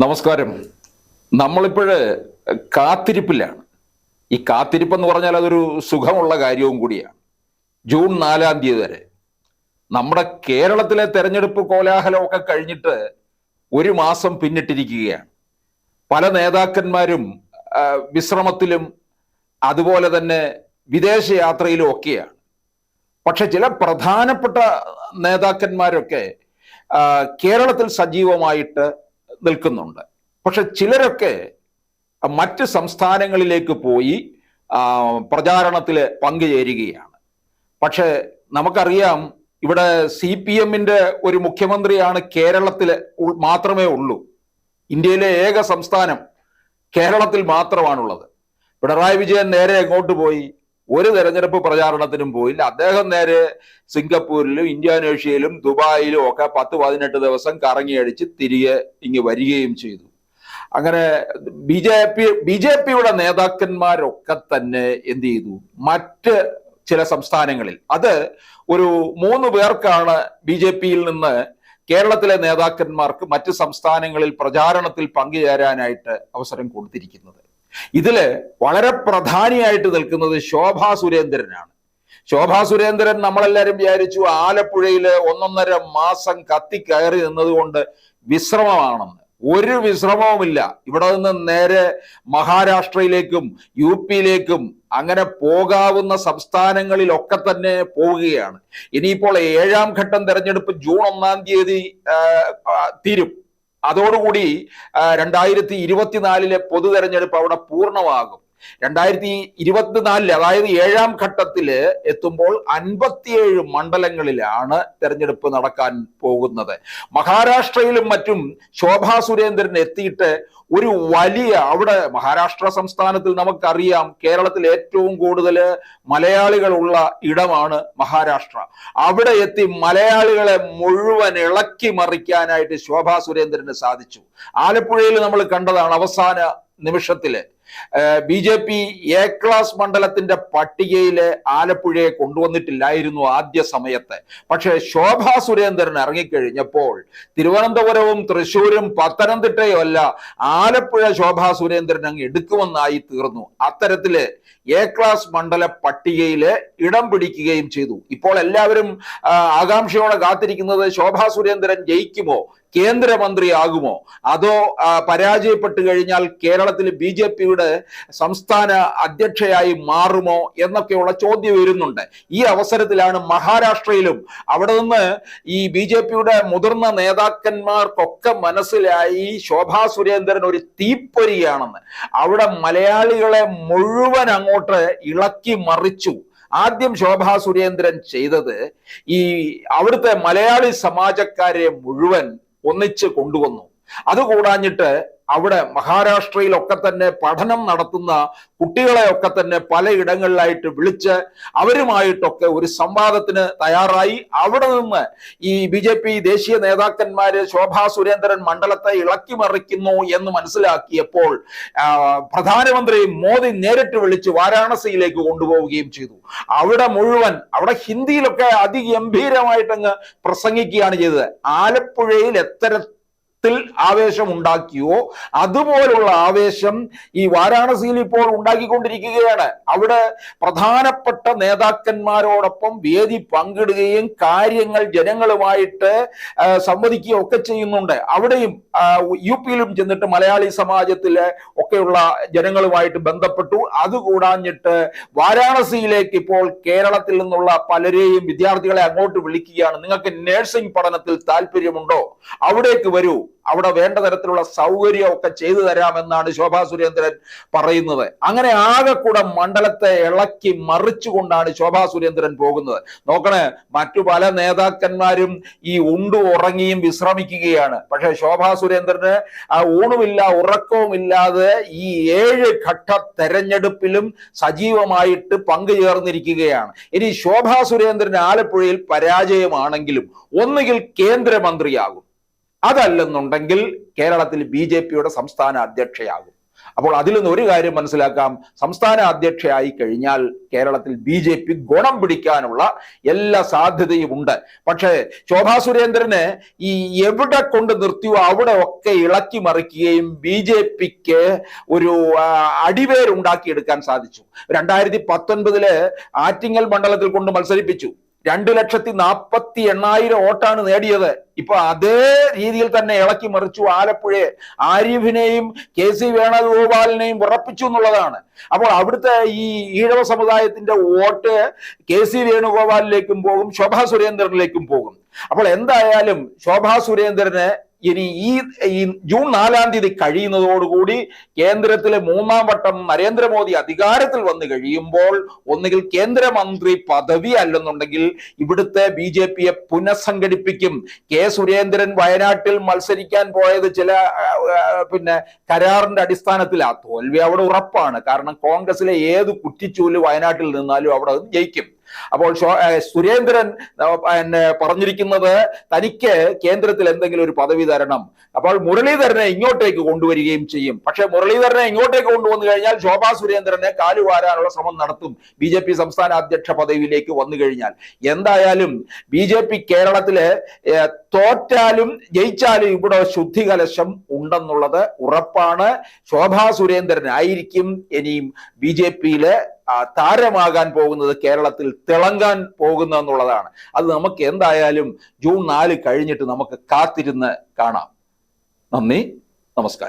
നമസ്കാരം. നമ്മളിപ്പോഴ് കാത്തിരിപ്പിലാണ്. ഈ കാത്തിരിപ്പ് എന്ന് പറഞ്ഞാൽ അതൊരു സുഖമുള്ള കാര്യവും കൂടിയാണ്. ജൂൺ നാലാം തീയതി വരെ. നമ്മുടെ കേരളത്തിലെ തെരഞ്ഞെടുപ്പ് കോലാഹലമൊക്കെ കഴിഞ്ഞിട്ട് ഒരു മാസം പിന്നിട്ടിരിക്കുകയാണ്. പല നേതാക്കന്മാരും വിശ്രമത്തിലും അതുപോലെ തന്നെ വിദേശ യാത്രയിലും ഒക്കെയാണ്. പക്ഷെ ചില പ്രധാനപ്പെട്ട നേതാക്കന്മാരൊക്കെ കേരളത്തിൽ സജീവമായിട്ട് നിൽക്കുന്നുണ്ട്. പക്ഷെ ചിലരൊക്കെ മറ്റ് സംസ്ഥാനങ്ങളിലേക്ക് പോയി പ്രചാരണത്തിൽ പങ്കുചേരുകയാണ്. പക്ഷെ നമുക്കറിയാം ഇവിടെ സി പി എമ്മിന്റെ ഒരു മുഖ്യമന്ത്രിയാണ് കേരളത്തിൽ മാത്രമേ ഉള്ളൂ. ഇന്ത്യയിലെ ഏക സംസ്ഥാനം കേരളത്തിൽ മാത്രമാണുള്ളത്. പിണറായി വിജയൻ നേരെ എങ്ങോട്ട് പോയി? ഒരു തെരഞ്ഞെടുപ്പ് പ്രചാരണത്തിനും പോയില്ല. അദ്ദേഹം നേരെ സിംഗപ്പൂരിലും ഇന്തോനേഷ്യയിലും ദുബായിലും ഒക്കെ പത്ത് പതിനെട്ട് ദിവസം കറങ്ങിയടിച്ച് തിരികെ ഇങ്ങ് വരികയും ചെയ്തു. അങ്ങനെ B J P B J പിയുടെ നേതാക്കന്മാരൊക്കെ തന്നെ എന്ത് ചെയ്തു? മറ്റ് ചില സംസ്ഥാനങ്ങളിൽ. അത് ഒരു മൂന്ന് പേർക്കാണ് ബി ജെ പിയിൽ നിന്ന് കേരളത്തിലെ നേതാക്കന്മാർക്ക് മറ്റ് സംസ്ഥാനങ്ങളിൽ പ്രചാരണത്തിൽ പങ്കുചേരാനായിട്ട് അവസരം കൊടുത്തിരിക്കുന്നത്. ഇതിൽ വളരെ പ്രധാനിയായിട്ട് നിൽക്കുന്നത് ശോഭാ സുരേന്ദ്രനാണ്. ശോഭാ സുരേന്ദ്രൻ നമ്മളെല്ലാരും വിചാരിച്ചു ആലപ്പുഴയിൽ ഒന്നൊന്നര മാസം കത്തി കയറി നിന്നതുകൊണ്ട് വിശ്രമമാണെന്ന്. ഒരു വിശ്രമവുമില്ല. ഇവിടെ നിന്ന് നേരെ മഹാരാഷ്ട്രയിലേക്കും യു പിയിലേക്കും അങ്ങനെ പോകാവുന്ന സംസ്ഥാനങ്ങളിലൊക്കെ തന്നെ പോവുകയാണ്. ഇനിയിപ്പോൾ ഏഴാം ഘട്ടം തെരഞ്ഞെടുപ്പ് ജൂൺ ഒന്നാം തീയതി തീരും. അതോടുകൂടി രണ്ടായിരത്തി ഇരുപത്തിനാലിലെ പൊതു തെരഞ്ഞെടുപ്പ് അവിടെ പൂർണമാകും. രണ്ടായിരത്തി ഇരുപത്തിനാലിൽ അതായത് ഏഴാം ഘട്ടത്തിൽ എത്തുമ്പോൾ അൻപത്തിയേഴ് മണ്ഡലങ്ങളിലാണ് തെരഞ്ഞെടുപ്പ് നടക്കാൻ പോകുന്നത്. മഹാരാഷ്ട്രയിലും മറ്റും ശോഭാ സുരേന്ദ്രൻ എത്തിയിട്ട് ഒരു വലിയ അവിടെ മഹാരാഷ്ട്ര സംസ്ഥാനത്തിൽ നമുക്കറിയാം കേരളത്തിൽ ഏറ്റവും കൂടുതൽ മലയാളികളുള്ള ഇടമാണ് മഹാരാഷ്ട്ര. അവിടെ എത്തി മലയാളികളെ മുഴുവൻ ഇളക്കി മറിക്കാനായിട്ട് ശോഭാ സുരേന്ദ്രന് സാധിച്ചു. ആലപ്പുഴയിൽ നമ്മൾ കണ്ടതാണ് അവസാന നിമിഷത്തിൽ. B J P A class മണ്ഡലത്തിന്റെ പട്ടികയിൽ ആലപ്പുഴയെ കൊണ്ടുവന്നിട്ടില്ലായിരുന്നു ആദ്യ സമയത്ത്. പക്ഷേ ശോഭാ സുരേന്ദ്രൻ ഇറങ്ങിക്കഴിഞ്ഞപ്പോൾ തിരുവനന്തപുരവും തൃശ്ശൂരും പത്തനംതിട്ടയും അല്ല ആലപ്പുഴ ശോഭാ സുരേന്ദ്രൻ അങ്ങ് എടുക്കുമെന്നായി തീർന്നു. അത്തരത്തിൽ എ ക്ലാസ് മണ്ഡല പട്ടികയിൽ ഇടം പിടിക്കുകയും ചെയ്തു. ഇപ്പോൾ എല്ലാവരും ആകാംക്ഷയോടെ കാത്തിരിക്കുന്നത് ശോഭാ സുരേന്ദ്രൻ ജയിക്കുമോ? കേന്ദ്രമന്ത്രിയാകുമോ? അതോ പരാജയപ്പെട്ടു കഴിഞ്ഞാൽ കേരളത്തിൽ ബി ജെ പിയുടെ സംസ്ഥാന അധ്യക്ഷയായി മാറുമോ എന്നൊക്കെയുള്ള ചോദ്യം വരുന്നുണ്ട്. ഈ അവസരത്തിലാണ് മഹാരാഷ്ട്രയിലും അവിടെ നിന്ന് ഈ ബി ജെ പിയുടെ മുതിർന്ന നേതാക്കന്മാർക്കൊക്കെ മനസ്സിലായി ശോഭാ സുരേന്ദ്രൻ ഒരു തീപ്പൊരിയാണെന്ന്. അവിടെ മലയാളികളെ മുഴുവൻ അങ്ങോട്ട് ഇളക്കി മറിച്ചു. ആദ്യം ശോഭാ സുരേന്ദ്രൻ ചെയ്തത് ഈ അവിടുത്തെ മലയാളി സമാജക്കാരെ മുഴുവൻ ഒന്നിച്ച് കൊണ്ടുവന്നു. അതുകൂടാഞ്ഞിട്ട് അവിടെ മഹാരാഷ്ട്രയിലൊക്കെ തന്നെ പഠനം നടത്തുന്ന കുട്ടികളെയൊക്കെ തന്നെ പലയിടങ്ങളിലായിട്ട് വിളിച്ച് അവരുമായിട്ടൊക്കെ ഒരു സംവാദത്തിന് തയ്യാറായി. അവിടെ നിന്ന് ഈ ബി ജെ പി ദേശീയ നേതാക്കന്മാര് ശോഭാ സുരേന്ദ്രൻ മണ്ഡലത്തെ ഇളക്കി മറിക്കുന്നു എന്ന് മനസ്സിലാക്കിയപ്പോൾ പ്രധാനമന്ത്രി മോദി നേരിട്ട് വിളിച്ച് വാരാണസിയിലേക്ക് കൊണ്ടുപോവുകയും ചെയ്തു. അവിടെ മുഴുവൻ അവിടെ ഹിന്ദിയിലൊക്കെ അതിഗംഭീരമായിട്ടങ്ങ് പ്രസംഗിക്കുകയാണ് ചെയ്തത്. ആലപ്പുഴയിൽ എത്തര ത്തിൽ ആവേശം ഉണ്ടാക്കിയോ അതുപോലുള്ള ആവേശം ഈ വാരാണസിയിൽ ഇപ്പോൾ ഉണ്ടാക്കിക്കൊണ്ടിരിക്കുകയാണ്. അവിടെ പ്രധാനപ്പെട്ട നേതാക്കന്മാരോടൊപ്പം വേദി പങ്കിടുകയും കാര്യങ്ങൾ ജനങ്ങളുമായിട്ട് സംവദിക്കുകയും ഒക്കെ ചെയ്യുന്നുണ്ട്. അവിടെയും യു പിയിലും ചെന്നിട്ട് മലയാളി സമാജത്തിലെ ഒക്കെയുള്ള ജനങ്ങളുമായിട്ട് ബന്ധപ്പെട്ടു. അതുകൂടാഞ്ഞിട്ട് വാരാണസിയിലേക്ക് ഇപ്പോൾ കേരളത്തിൽ നിന്നുള്ള പലരെയും വിദ്യാർത്ഥികളെ അങ്ങോട്ട് വിളിക്കുകയാണ്. നിങ്ങൾക്ക് നഴ്സിംഗ് പഠനത്തിൽ താല്പര്യമുണ്ടോ? അവിടേക്ക് വരൂ. അവിടെ വേണ്ട തരത്തിലുള്ള സൗകര്യമൊക്കെ ചെയ്തു തരാമെന്നാണ് ശോഭാ സുരേന്ദ്രൻ പറയുന്നത്. അങ്ങനെ ആകെ മണ്ഡലത്തെ ഇളക്കി മറിച്ചുകൊണ്ടാണ് ശോഭാ സുരേന്ദ്രൻ പോകുന്നത്. നോക്കണേ മറ്റു പല നേതാക്കന്മാരും ഈ ഉണ്ടു ഉറങ്ങിയും വിശ്രമിക്കുകയാണ്. പക്ഷെ ശോഭാ സുരേന്ദ്രന് ആ ഊണുമില്ല ഉറക്കവുമില്ലാതെ ഈ ഏഴ് ഘട്ട തെരഞ്ഞെടുപ്പിലും സജീവമായിട്ട് പങ്കുചേർന്നിരിക്കുകയാണ്. ഇനി ശോഭാ സുരേന്ദ്രൻ ആലപ്പുഴയിൽ പരാജയമാണെങ്കിലും ഒന്നുകിൽ കേന്ദ്രമന്ത്രിയാകും. അതല്ലെന്നുണ്ടെങ്കിൽ കേരളത്തിൽ ബി ജെ പിയുടെ സംസ്ഥാന അധ്യക്ഷയാകും. അപ്പോൾ അതിൽ നിന്ന് ഒരു കാര്യം മനസ്സിലാക്കാം. സംസ്ഥാന അധ്യക്ഷയായി കഴിഞ്ഞാൽ കേരളത്തിൽ ബി ജെ പി ഗുണം പിടിക്കാനുള്ള എല്ലാ സാധ്യതയും ഉണ്ട്. പക്ഷേ ശോഭാ സുരേന്ദ്രന് ഈ എവിടെ കൊണ്ട് നിർത്തിയോ അവിടെ ഒക്കെ ഇളക്കി മറിക്കുകയും ബി ജെ പിക്ക് ഒരു അടിവേരുണ്ടാക്കിയെടുക്കാൻ സാധിച്ചു. രണ്ടായിരത്തി പത്തൊൻപതിൽ ആറ്റിങ്ങൽ മണ്ഡലത്തിൽ കൊണ്ട് മത്സരിപ്പിച്ചു. രണ്ട് ലക്ഷത്തി നാൽപ്പത്തി എണ്ണായിരം വോട്ടാണ് നേടിയത്. ഇപ്പൊ അതേ രീതിയിൽ തന്നെ ഇളക്കി മറിച്ചു ആലപ്പുഴയെ ആരിഫിനെയും കെ സി വേണുഗോപാലിനെയും ഉറപ്പിച്ചു എന്നുള്ളതാണ്. അപ്പോൾ അവിടുത്തെ ഈ ഈഴവ സമുദായത്തിന്റെ വോട്ട് കെ സി വേണുഗോപാലിലേക്കും പോകും ശോഭാ സുരേന്ദ്രനിലേക്കും പോകും. അപ്പോൾ എന്തായാലും ശോഭാ സുരേന്ദ്രന് ഇനി ഈ ജൂൺ നാലാം തീയതി കഴിയുന്നതോടുകൂടി കേന്ദ്രത്തിലെ മൂന്നാം വട്ടം നരേന്ദ്രമോദി അധികാരത്തിൽ വന്നു കഴിയുമ്പോൾ ഒന്നുകിൽ കേന്ദ്രമന്ത്രി പദവി അല്ലെന്നുണ്ടെങ്കിൽ ഇവിടുത്തെ ബി ജെ പിയെ പുനഃസംഘടിപ്പിക്കും. കെ സുരേന്ദ്രൻ വയനാട്ടിൽ മത്സരിക്കാൻ പോയത് ചില ആ, ആ, പിന്നെ കരാറിന്റെ അടിസ്ഥാനത്തിലാ. തോൽവി അവിടെ ഉറപ്പാണ്. കാരണം കോൺഗ്രസിലെ ഏത് കുറ്റിച്ചൂൽ വയനാട്ടിൽ നിന്നാലും അവിടെ ജയിക്കും. അപ്പോൾ സുരേന്ദ്രൻ പിന്നെ പറഞ്ഞിരിക്കുന്നത് തനിക്ക് കേന്ദ്രത്തിൽ എന്തെങ്കിലും ഒരു പദവി തരണം. അപ്പോൾ മുരളീധരനെ ഇങ്ങോട്ടേക്ക് കൊണ്ടുവരികയും ചെയ്യും. പക്ഷെ മുരളീധരനെ ഇങ്ങോട്ടേക്ക് കൊണ്ടുവന്നു കഴിഞ്ഞാൽ ശോഭാ സുരേന്ദ്രനെ കാലുവാരാനുള്ള ശ്രമം നടത്തും. ബി ജെ പി സംസ്ഥാന അധ്യക്ഷ പദവിയിലേക്ക് വന്നു കഴിഞ്ഞാൽ. എന്തായാലും ബി ജെ പി കേരളത്തിൽ തോറ്റാലും ജയിച്ചാലും ഇവിടെ ശുദ്ധി കലശം ഉണ്ടെന്നുള്ളത് ഉറപ്പാണ്. ശോഭാ സുരേന്ദ്രനായിരിക്കും ഇനിയും ബി ജെ പിയിലെ താരമാകാൻ പോകുന്നത് കേരളത്തിൽ തിളങ്ങാൻ പോകുന്ന എന്നുള്ളതാണ്. അത് നമുക്ക് എന്തായാലും ജൂൺ നാല് കഴിഞ്ഞിട്ട് നമുക്ക് കാത്തിരുന്ന് കാണാം. നന്ദി നമസ്കാരം.